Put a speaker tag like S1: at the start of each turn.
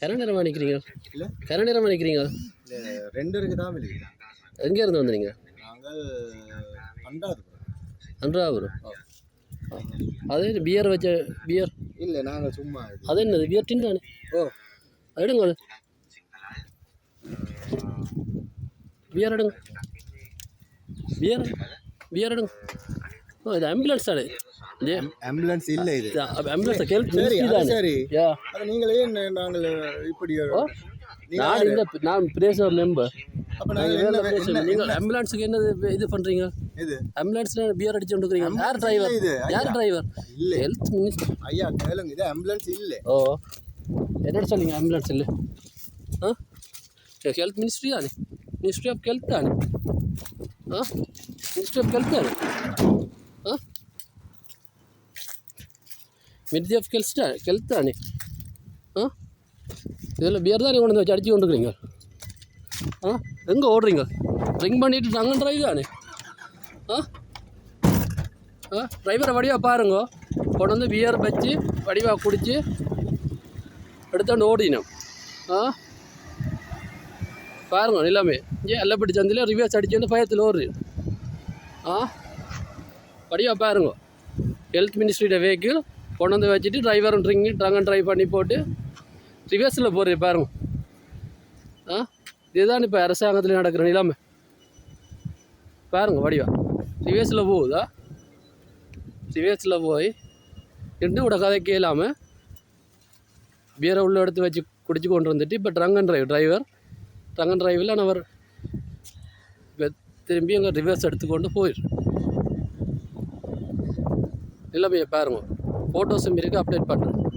S1: கரை நேரமாக நிற்கிறீங்க
S2: இல்ல?
S1: கரை நேரமாக நிற்கிறீங்க
S2: இல்லை ரெண்டு இருக்கு தான் வெளியே.
S1: எங்கே இருந்து வந்தீங்க?
S2: நாங்கள் பண்டாது
S1: அன்றாபுரம் அதே பியர் வச்ச பியர்
S2: இல்லை நாங்கள் சும்மா
S1: அது என்னது பியர் டின் தானே?
S2: ஓ.
S1: அது எடுங்க. அது பியர் எடுங்க. பியர் பியர் எடுங்க. ஓ இது ஆம்புலன்ஸ் தானே? இது
S2: ஆம்புலன்ஸ் இல்லை இது.
S1: ஆம்புலன்ஸ் கேள்வி
S2: சரி சரி.
S1: யா
S2: அது நீங்களே என்ன நாங்கள் இப்படி நீங்க
S1: நான் இந்த நான் பிரேச மெம்பர்
S2: அப்போ நாங்கள் என்ன என்ன-
S1: ஆம்புலன்ஸுக்கு என்னது இது பண்ணுறீங்க
S2: இது?
S1: ஆம்புலன்ஸ்ல பியர் அடிச்சு கொண்டுக்கிறீங்க? யார் டிரைவர் யார் டிரைவர்
S2: இல்லை.
S1: ஹெல்த் மினிஸ்டர்
S2: ஐயா கேளுங்க. இது ஆம்புலன்ஸ் இல்லை.
S1: ஓ. என்னோட சொல்லுங்க ஆம்புலன்ஸ் இல்லை. ஆ? ஹெல்த் மினிஸ்ட்ரி தானே மினிஸ்ட்ரி ஆஃப் ஹெல்த் தானே ஆ? மினிஸ்ட்ரி ஆஃப் ஹெல்த் தானே ஆ மினிஸ்ட்ரி ஆஃப் ஹெல்த் ஹெல்த் தானே ஆ இதில் பியர் தானே கொண்டு வந்து வச்சு அடித்து கொண்டுக்கிறீங்க ஆ எங்கே ஓடுறீங்க ட்ரிங்க் பண்ணிட்டு நாங்கள் டிரைவ் தானே ஆ ஆ டிரைவரை வடிவாக பாருங்க கொண்டு வந்து பியர் வச்சு வடிவாக குடிச்சு எடுத்தாண்டு ஓடினோம் ஆ பாருங்க எல்லாமே இங்கே எல்லப்பட்டி சந்தில் ரிவர்ஸ் வந்து பயத்தில் ஓடுது ஆ வடிவாக பாருங்க ஹெல்த் மினிஸ்ட்ரியோட வெஹிக்கிள் கொண்டு வந்து வச்சுட்டு டிரைவரும் ட்ரிங் ட்ரங்கன் ட்ரைவ் பண்ணி போட்டு ரிவர்ஸில் போகிற பாருங்க. ஆ? இதுதான் இப்போ அரசாங்கத்தில் நடக்கிற நிலைமை. பாருங்க வடிவா ரிவர்ஸில் போகுதா? ரிவர்ஸில் போய் ரெண்டு கூட கதை கேளாமல் பீரை உள்ள எடுத்து வச்சு குடிச்சு கொண்டு வந்துட்டு இப்போ drunk and drive driver drunk and டிரைவில் அவர் இப்போ திரும்பி அங்கே ரிவர்ஸ் எடுத்துக்கொண்டு போயிடு நிலைமையை பாருங்கள் ஃபோட்டோஸும் இருக்குது அப்டேட் பண்ணுறேன்